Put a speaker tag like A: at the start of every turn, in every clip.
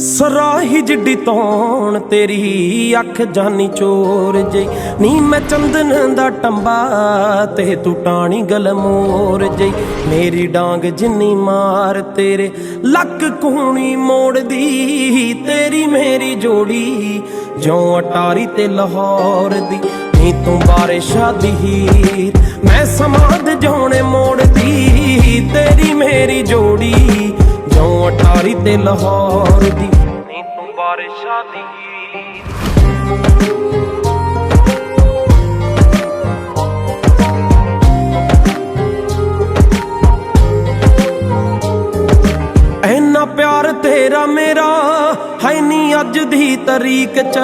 A: ਸਰਾਹੀ ਜਿੱਡੀ ਤੌਣ ਤੇਰੀ, ਅੱਖ ਜਾਨੀ ਚੋਰ ਜੇ। ਨੀ ਮੈਂ ਚੰਦਨ ਦਾ ਟੰਬਾ ਤੇ ਤੂੰ ਟਾਣੀ ਗਲਮੋਰ ਜੇ। ਮੇਰੀ ਡਾਂਗ ਜਿੰਨੀ ਮਾਰ ਤੇਰੇ, ਲੱਕ ਕੂਣੀ ਮੋੜਦੀ, ਤੇਰੀ ਮੇਰੀ ਜੋੜੀ ਜਿਉਂ ਅਟਾਰੀ ਤੇ ਲਾਹੌਰ ਦੀ। ਨੀ ਤੂੰ ਬਾਰਿਸ਼ਾਂ ਦੀ ਹੀਰ, ਮੈਂ ਸਮਾਦ ਜਾਉਣੇ ਮੋੜਦੀ, ਤੇਰੀ ਮੇਰੀ ਜੋੜੀ ਅਟਾਰੀ ਤੇ ਲਾਹੌਰ ਦੀ। ਨੀ ਤੂੰ ਬਾਰਿਸ਼ਾਂ ਦੀ। ਐਨਾ ਪਿਆਰ ਤੇਰਾ ਮੇਰਾ ਹੈ ਨੀ ਅੱਜ ਦੀ ਤਰੀਕ ਚ।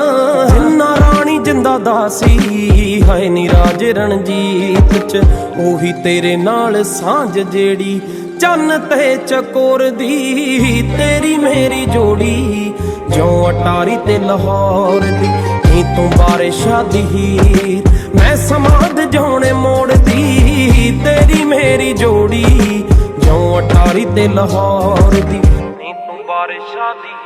A: ਜਿੰਨਾ ਰਾਣੀ ਜਿੰਦਾ ਦਾਸੀ ਹੈ ਨੀ ਰਾਜ ਰਣਜੀਤ ਚ। ਉਹੀ ਤੇਰੇ ਨਾਲ ਸਾਂਝ ਜਿਹੜੀ ਚੰਨ ਤੇ ਚਕੋਰ ਦੀ, ਤੇਰੀ ਮੇਰੀ ਜੋੜੀ, ਜਿਉਂ ਅਟਾਰੀ ਤੇ ਲਾਹੌਰ ਦੀ, ਨੀ ਤੂੰ ਬਾਰਿਸ਼ਾਂ ਦੀ ਹੀਰ ਮੈਂ ਸਮਾਦ ਜਾਉਣੇ ਮੋੜਦੀ ਤੇਰੀ ਮੇਰੀ ਜੋੜੀ, ਜਿਉਂ ਅਟਾਰੀ ਤੇ ਲਾਹੌਰ ਦੀ, ਨੀ ਤੂੰ ਬਾਰਿਸ਼ਾਂ ਦੀ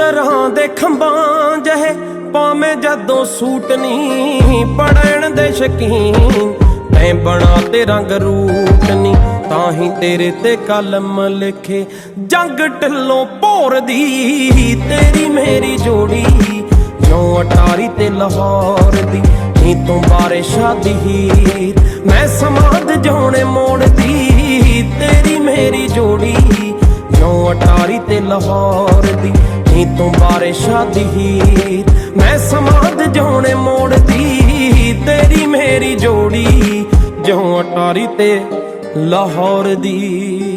A: ਤਰ੍ਹਾਂ ਦੇ ਖੰਭਾਂ ਜਹੇ ਪਾਵੇਂ ਜਦੋਂ ਸੂਟ ਨਹੀਂ ਪੜਨ ਦੇ ਸ਼ਕੀਨ। ਤੈਂ ਬਣਾ ਤੇ ਰੰਗ ਰੂਟ ਨਹੀਂ, ਤਾਂ ਹੀ ਤੇਰੇ ਤੇ ਕਲਮ ਲਿਖੇ ਜੰਗ ਢਿੱਲੋਂ ਭੋਰਦੀ ਤੇਰੀ ਮੇਰੀ ਜੋੜੀ। ਜਿਉਂ ਅਟਾਰੀ ਤੇ ਲਾਹੌਰ ਦੀ, ਨੀ ਤੂੰ ਬਾਰੇ ਸ਼ਾਦੀ ਹੀਰ। ਮੈਂ ਸਮਾਦ ਜਾਉਣੇ ਮੋੜਦੀ ਤੇਰੀ ਮੇਰੀ ਜੋੜੀ। ਜਿਉਂ ਅਟਾਰੀ ਤੇ ਲਾਹੌਰ ਦੀ ਨੀ ਤੂੰ ਬਾਰਿਸ਼ਾਂ ਦੀ ਮੈਂ ਸਮਾਦ ਜਾਉਣੇ ਮੋੜਦੀ, ਤੇਰੀ ਮੇਰੀ ਜੋੜੀ ਜਿਉਂ ਅਟਾਰੀ ਤੇ ਲਾਹੌਰ ਦੀ।